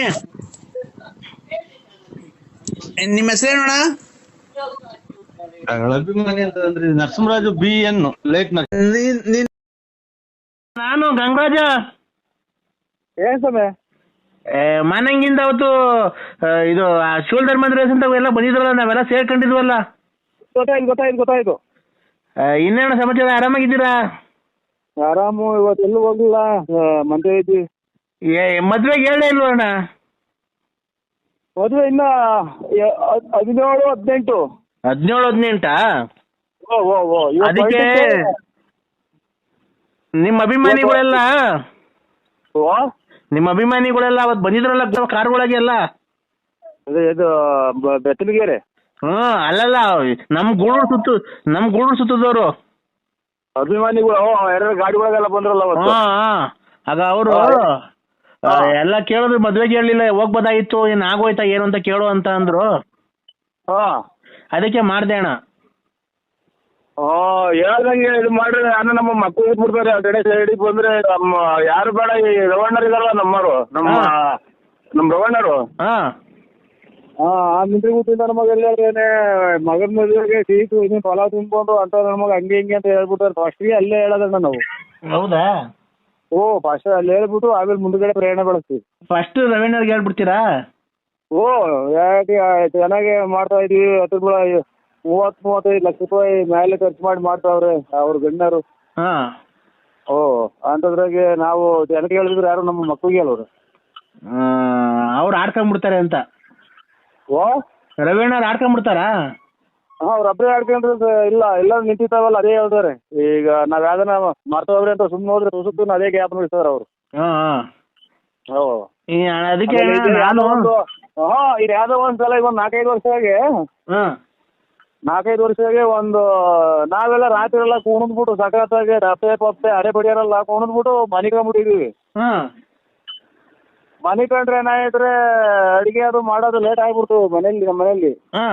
ನಿಮ್ಮ ಹೆಸರೇನೋಣ ಅಭಿಮಾನಿ ನರಸಿಂಹರಾಜು ಬಿ ಎನ್ ಲೇಟ್ ನಾನು ಗಂಗರಾಜ ಏನ್ ಸಮಯ ಏ, ಮಾನಂಗಿಂದ ಅವತ್ತು ಇದು ಶಿವಲ್ ಧರ್ಮೇಂದ್ರ ಅಂತ ಎಲ್ಲ ಬಂದಿದ್ರಲ್ಲ ನಾವೆಲ್ಲ ಸೇರ್ಕೊಂಡಿದ್ವಲ್ಲ. ಗೊತ್ತಾಯ್ತು ಗೊತ್ತಾಯ್ತು ಗೊತ್ತಾಯ್ತು. ಇನ್ನೇನು ಸಮಾಚಾರ ಆರಾಮಾಗಿದ್ದೀರಾ? ಆರಾಮು ಇವತ್ತು ಎಲ್ಲೂ ಹೋಗಿಲ್ಲ ಮಂದೆ ಐತಿ ಮದ್ವೆಗೆ ಹೇಳೇ ಇಲ್ವಣ್ಣ ಮದುವೆ ಇನ್ನ ಯ- ಹದ್- ಹದಿನೇಳು ಹದಿನೆಂಟು. ಹದಿನೇಳು ಹದಿನೆಂಟಾ? ಓ ಓ ಓ ಇವತ್ತು ಅದಕ್ಕೆ. ನಿಮ್ಮ ಅಭಿಮಾನಿಗಳೆಲ್ಲ? ಓ? ನಿಮ್ಮ ಅಭಿಮಾನಿಗಳೆಲ್ಲ ಅವತ್ ಬಂದಿದ್ರಲ್ಲ ಕಾರ್ಗಳಾಗೆ ಎಲ್ಲ? ಇದು ಇದು ಬ- ಬೆತ್ತಲಗೆರೆ. ಹ್ಮ್ ಅಲ್ಲಲ್ಲ ನಮ್ ಗೂಳೂರ್ ಸುತ್ತು ನಮ್ ಗೂಳೂರ್ ಸುತ್ತದವ್ರು. ಅಭಿಮಾನಿಗಳು ಓ ಎರಡು ಗಾಡಿಗಳಿಗೆಲ್ಲ ಬಂದ್ರಲ್ಲ ಅವತ್ತು. ಹಾ ಹಾ. ಆಗ ಅವರು ಎಲ್ಲ ಕೇಳಿದ್ರು ಮದ್ವೆಗೆ ಹೇಳಲಿಲ್ಲ ಹೋಗ್ಬೋದಾಗಿತ್ತು ಏನ್ ಆಗೋಯ್ತಾ ಏನು ಅಂತ ಕೇಳು ಅಂತ ಅಂದ್ರು. ಹಾ. ಅದಕ್ಕೆ ಮಾಡ್ದೆ ಅಣ್ಣ. ಓ ಹೇಳ್ದಂಗೆ ಇದು ಮಾಡ್ರಿ ಅಣ್ಣ ನಮ್ಮ ಮಕ್ಕಳು ಇದ್ಬಿಡ್ತಾರೆ ಆ ಕಡೆ ಸೈಡಿಗೆ ಬಂದ್ರೆ ನಮ್ಮ ಯಾರು ಬೇಡ ಈ ರವಣ್ಣರು ಇದಾರಲ್ಲ ನಮ್ಮರು ನಮ್ಮ. ನಮ್ಮ ರವಣ್ಣರು ಹಾ. ಹಾ ಆ ಮಿಂತ್ರಿ ಗುಟ್ಟಿಂದ ನಮಗೆ ಎಲ್ಲೇನೆ ಮಗನ ಮದುವೆಗೆ ಸೀಟು ಇದನ್ನ ಫಲ ತುಂಬಿಕೊಂಡು ಅಂತ ನಮಗ ಹಂಗೆ ಹಿಂಗೆ ಅಂತ ಹೇಳ್ಬಿಟ್ಟಾರೆ ಫಸ್ಟಿಗೆ ಅಲ್ಲೇ ಹೇಳೋದಣ್ಣ ನಾವು. ಹೌದಾ? ಓ ಫಸ್ಟ್ ಅಲ್ಲಿ ಹೇಳ್ಬಿಟ್ಟು ಆಮೇಲೆ ಮುಂದ್ಗಡೆ ಪ್ರಯಾಣ ಬೆಳೆಸ್ತೀವಿ. ಫಸ್ಟ್ ರವೀಣರ್ಗೆ ಹೇಳ್ಬಿಡ್ತೀರಾ? ಓ ಯಾಕೆ ಚೆನ್ನಾಗಿ ಮಾಡ್ತಾ ಇದೀವಿ ಹತ್ತು ರೂಪಾಯಿ ಮೂವತ್ತು ಮೂವತ್ತೈದು ಲಕ್ಷ ರೂಪಾಯಿ ಮೇಲೆ ಖರ್ಚು ಮಾಡಿ ಮಾಡ್ತಾವ್ರೆ ಅವ್ರ ಗಣ್ಯರು ಹಾ. ಓ ಅಂತದ್ರಾಗೆ ನಾವು ಜನಕ್ಕೆ ಹೇಳಿದ್ರೆ ಯಾರು ನಮ್ಮ ಮಕ್ಕಳಿಗೆ ಹೇಳೋರು. ಅವ್ರು ಆಡ್ಕೊಂಡ್ಬಿಡ್ತಾರೆ ಅಂತ. ಓ? ರವೀಣರ್ ಆಡ್ಕೊಂಡ್ಬಿಡ್ತಾರಾ ಹಾ ಅವ್ರ ಒಬ್ಬರೇ ಆಡ್ಕೊಂಡ್ರೆ ಇಲ್ಲ ಎಲ್ಲ ನಿಂತಿರ್ತಾವಲ್ಲ ಅದೇ ಹೇಳ್ತಾರೆ. ಈಗ ನಾವ್ ಯಾವ್ದನ ಮಾಡ್ತಾವ್ರೆ ಅಂತ ಸುಮ್ಮನೆ ಹೋದ್ರೆ ಸುಸುತ್ತು ಅದೇ ಗ್ಯಾಪ್ ನೋಡ್ತಾರೆ ಅವ್ರು. ಹಾ ಹಾ. ಓ ಈ ಅದಕ್ಕೆ ನಾನು ಯಾವ್ದೋ ಒಂದು ಹಾ ಇದು ಯಾವ್ದೋ ಒಂದ್ ಸಲ ಈಗ ಒಂದ್ ನಾಲ್ಕೈದು ವರ್ಷದಾಗೆ ಹಾ. ನಾಲ್ಕೈದು ವರ್ಷದಾಗೆ ಒಂದು ನಾವೆಲ್ಲ ರಾತ್ರಿ ಎಲ್ಲ ಕುಣಿದ್ಬಿಟ್ಟು ಸಖತ್ತಾಗಿ ರಫೆ ಪಪ್ಪೆ ಅರೆ ಬಡಿಯಾರೆಲ್ಲ ಕುಣಿದ್ಬಿಟ್ಟು ಮನಿಕೊಂಡ್ಬಿಟ್ಟಿದೀವಿ ಹಾ. ಮನೆ ಕಂಡ್ರೆ ಏನಾಯ್ತ್ರೆ ಅಡಿಗೆ ಅದು ಮಾಡೋದು ಲೇಟ್ ಆಗ್ಬಿಡ್ತು ಮನೇಲಿ ನಮ್ಮ ಮನೇಲಿ ಹಾ.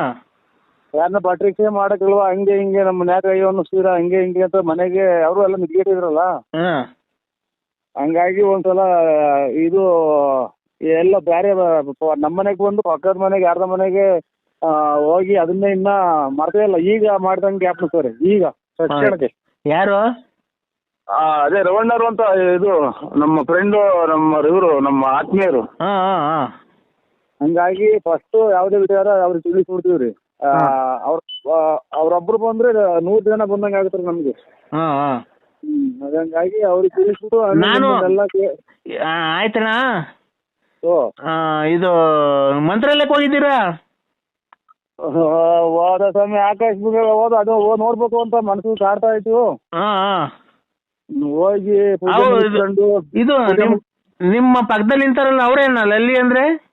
ಯಾರನ್ನ ಪಟ್ರಿಕ್ಷೆ ಮಾಡಕ್ಕಿಲ್ವಾ? ಹಂಗೆ ಹಿಂಗೆ ನಮ್ಮ ಮನ್ಯಾಗ ಅಯ್ಯೋನು ಸೀರ ಹಂಗೆ ಹಿಂಗೆ ಅಂತ ಮನೆಗೆ ಅವರು ಎಲ್ಲ ನಿದ್ಗೆಟ್ಟಿದ್ರಲ್ಲ ಹಾ. ಹಂಗಾಗಿ ಒಂದ್ಸಲ ಇದು ಎಲ್ಲ ಬೇರೆ ನಮ್ಮ ಮನೆಗೆ ಬಂದು ಪಕ್ಕದ ಮನೆಗೆ ಯಾರ್ದ ಮನೆಗೆ ಆ, ಹೋಗಿ ಅದನ್ನ ಇನ್ನ ಮಾಡ್ತಾ ಇಲ್ಲ. ಈಗ ಮಾಡ್ದಂಗೆ ಗ್ಯಾಪ್ ಸರ್ ಈಗ ತಕ್ಷಣಕ್ಕೆ ಯಾರು? ಆ, ಅದೇ ರವಣ್ಣರು ಅಂತ ಇದು ನಮ್ಮ ಫ್ರೆಂಡ್ ನಮ್ಮ ಇವರು ನಮ್ಮ ಆತ್ಮೀಯರು. ಹಾ ಹಾ ಹಾ. ಹಂಗಾಗಿ ಫಸ್ಟ್ ಯಾವುದೇ ವಿಚಾರ ಅವ್ರಿಗೆ ತಿಳಿಸ್ಬಿಡ್ತೀವ್ರಿ ಅವ್ರ ಅವ್ರೊಬ್ರು ಬಂದ್ರೆ ನೂರ್ ಜನ ಬಂದಂಗ ಆಗುತ್ತೆ ನಮ್ಗೆ. ಹಾ ಹಾ. ಹಂಗಾಗಿ ಅವ್ರಿಗೆ ತಿಳಿಸ್ಬಿಟ್ಟು ನಾನು- ನಿಮ್ಮನ್ನೆಲ್ಲ ಆ, ಆಯ್ತಣ್ಣ. ಓ. ಆ, ಇದು ಮಂತ್ರಾಲಯಕ್ಕೆ ಹೋಗಿದ್ದೀರಾ? ಹೋದ ಸಮಯ ಆಕಾಶ ಹೋದ ಅದು ನೋಡ್ಬೇಕು ಅಂತ ಮನಸ್ಸು ಕಾಡ್ತಾ ಇತ್ತು. ಹಾ ಹಾ. ಹೋಗಿ ಪೂಜೆ ಹೌದು. ಮುಗಿಸ್ಕೊಂಡು ಇದು ನಿಮ್ ನಿಮ್ಮ ಪಕ್ಕದಲ್ಲಿ ನಿಂತಾರಲ್ಲ ಅವ್ರೇನ ಲಲ್ಲಿ ಅಂದ್ರೆ?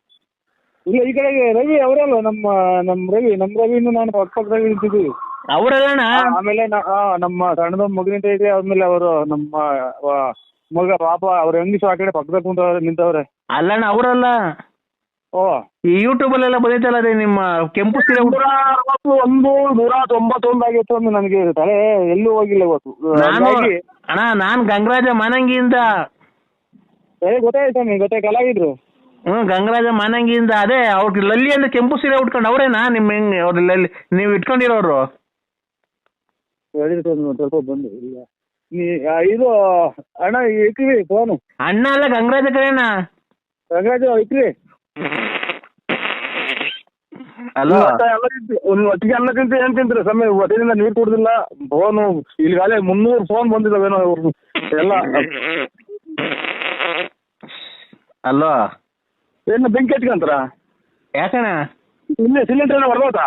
ಇಲ್ಲ ಈ ಕಡೆಗೆ ರವಿ ಅವರಲ್ಲ ನಮ್ಮ ನಮ್ಮ ರವಿ ನಮ್ಮ ರವಿನು ನಾನು ಪಕ್ಕ ರವಿ ನಿಂತಿದ್ದೀವಿ. ಅವರಲ್ಲಣ್ಣ? ಆಮೇಲೆ ನಾ- ಆ, ನಮ್ಮ ಸಣ್ಣದ ಮಗನಿಂದ ಇದೆ ಆದ್ಮೇಲೆ ಅವರು ನಮ್ಮ ಆ, ಮಗ ಪಾಪ ಅವ್ರ ಹೆಂಗಿಸು ಆ ಕಡೆ ಪಕ್ಕದ ಕುಂತವ್ರೆ ನಿಂತವ್ರೆ. ಅಲ್ಲಣ್ಣ ಅವರಲ್ಲ? ಓ. ಈ ಯೂಟ್ಯೂಬ್ ಅಲ್ಲೆಲ್ಲ ಬಂದೈತಲ್ಲ ಅದೇ ನಿಮ್ಮ ಕೆಂಪು ಸೀರೆ ಉಟ್- ನೂರ ಅರವತ್ತು ಒಂದು ನೂರ ತೊಂಬತ್ತೊಂದು ಆಗಿತ್ತು ಅಂದ್ರೆ ನನಗೆ ತಲೆ ಎಲ್ಲೂ ಹೋಗಿಲ್ಲ ಇವತ್ತು. ನಾನು ಹಾಗಾಗಿ ಅಣ್ಣ ನಾನ್ ಗಂಗರಾಜ ಮಾನಂಗಿಯಿಂದ. ಏ ಗೊತ್ತಾಯ್ತು ಸ್ವಾಮಿ ಗೊತ್ತಾಯ್ತು ಕಲಾವಿದ್ರು. ಹ್ಮ್ ಗಂಗರಾಜ ಮಾನಂಗಿಯಿಂದ ಅದೇ ಅವ್ರ ಲಲ್ಲಿ ಅಂದ್ರೆ ಕೆಂಪು ಸೀರೆ ಉಟ್ಕೊಂಡು ಅವ್ರೇನಾ? ನಿಮ್ ಹೆಂಗ್ ಅವ್ರ ಲಲ್ಲಿ ನೀವು ಇಟ್ಕೊಂಡಿರೋರು? ಹೇಳಿದ್ರೆ ಒಂದು ಸ್ವಲ್ಪ ಬಂದು ಇಲ್ಲ ನೀ ಆ, ಇದು ಅಣ್ಣ ಇಕ್ರಿ ಫೋನು. ಅಣ್ಣ ಅಲ್ಲ ಗಂಗರಾಜ ಕಡೆನಾ? ರಂಗರಾಜ್ ಇಕ್ರಿ. ಅಲೋ ಒಂದು ಒಟ್ಟಿಗೆ ಅನ್ನ ತಿಂತ ಏನ್ ತಿಂತೀರಿ? ಸಮಯ ಹೊಟ್ಟೆಯಿಂದ ನೀರ್ ಕುಡ್ದಿಲ್ಲ ಫೋನು ಈಗಾಗಲೇ ಮುನ್ನೂರು ಫೋನ್ ಇವ್ರದ್ದು ಎಲ್ಲ. ಅಲೋ ಏನು ಬೆಂಕಿ ಹಚ್ಕೊಂತಾರ? ಯಾಕಣ್ಣ? ಇಲ್ಲೇ ಸಿಲಿಂಡರ್ ಏನೋ ಹೊಡೆದೋತಾ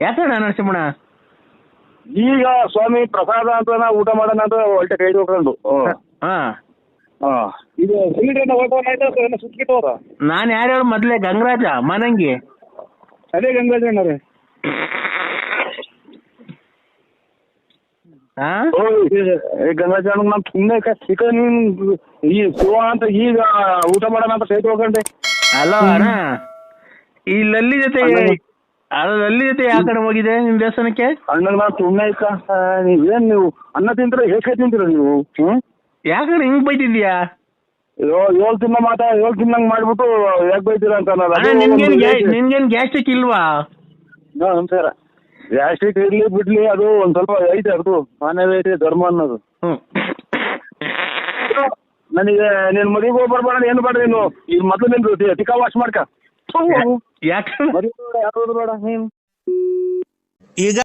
ಯಾಕಣ್ಣ ನರಸಿಂಹಣ್ಣ? ಈಗ ಸ್ವಾಮಿ ಪ್ರಸಾದ ಅಂತ ನಾವು ಊಟ ಮಾಡೋಣ ಅಂತ ಹೊಟ್ಟೆ ಕೈ ಹೋಗ್ಕೊಂಡು ಹಾ ಇದು ಸಿಲಿಂಡರ್ ಏನೋ ಹೊಡೆದೋಣ ಆಯ್ತಾ? ಏನೋ ನಾನ್ ಯಾರು ಹೇಳು ಮೊದ್ಲೇ ಗಂಗರಾಜ ಮನಂಗಿ. ಅದೇ ಗಂಗರಾಜ ಅಣ್ಣರೇ ಗಂಗಾಜ್ ಅಣ್ಣ ನಾನು ಸುಮ್ಮನೆ ನೀನು ಈ ಶಿವ ಅಂತ ಈಗ ಊಟ ಮಾಡೋಣ ಅಂತ ಕೈ ಹೋಗಂಡೆ ಅಲೋ ಅಣ್ಣ. ಈ ಲಲ್ಲಿ ಜೊತೆ ಅದು ಲಲ್ಲಿ ಜೊತೆ ಯಾವ ಕಡೆ ಹೋಗಿದೆ ನಿಮ್ ದೇವಸ್ಥಾನಕ್ಕೆ? ಅಣ್ಣ ನಾನು ಸುಮ್ಮನೆ ಇಕ್ಕ ನೀವೇನ್ ನೀವು ಅನ್ನ ತಿಂತೀರ ಹೇಗೆ ತಿಂತೀರ ನೀವು? ಹ್ಮ್? ಯಾಕಣ್ಣ ಹಿಂಗ್ ಬೈತಿದ್ಯಾ ಏಳು ತಿನ್ನ ಮಾತ ಏಳು ತಿನ್ನಂಗ್ ಮಾಡ್ಬಿಟ್ಟು ಯಾಕೆ ಬೈತೀರ ಅಂತ ನಿಮ್ಗೇನ್ ಅಣ್ಣ ನಿನ್ಗೇನ್ ಗ್ಯಾ-. ನಿನ್ಗೇನ್ ಗ್ಯಾಸ್ಟ್ರಿಕ್ ಇಲ್ವಾ? ನಮಸ್ಕಾರ. ಗ್ಯಾಸ್ಟಿಕ್ ಇರ್ಲಿ ಬಿಡ್ಲಿ ಅದು ಒಂದ್ ಸ್ವಲ್ಪ ಐತೆ ಅದು ಮಾನ್ಯ ಐತೆ ಧರ್ಮ ಅನ್ನೋದು. ಹ್ಮ್. ನನಗೆ ನಿನ್ ಮದುವೆಗೆ ಹೋಗಿ ಬರ್ಬೇಡ ಏನು ಬೇಡ ನೀನು. ಈಗ ಮೊದಲು ನಿನ್ ಟಿಕಾ ವಾಶ್ ಮಾಡ್ಕ. ಯಾಕೆ? ಮದುವೆ ಬೇಡ ಯಾವ್ದು ಬೇಡ ನೀನು. ಈಗ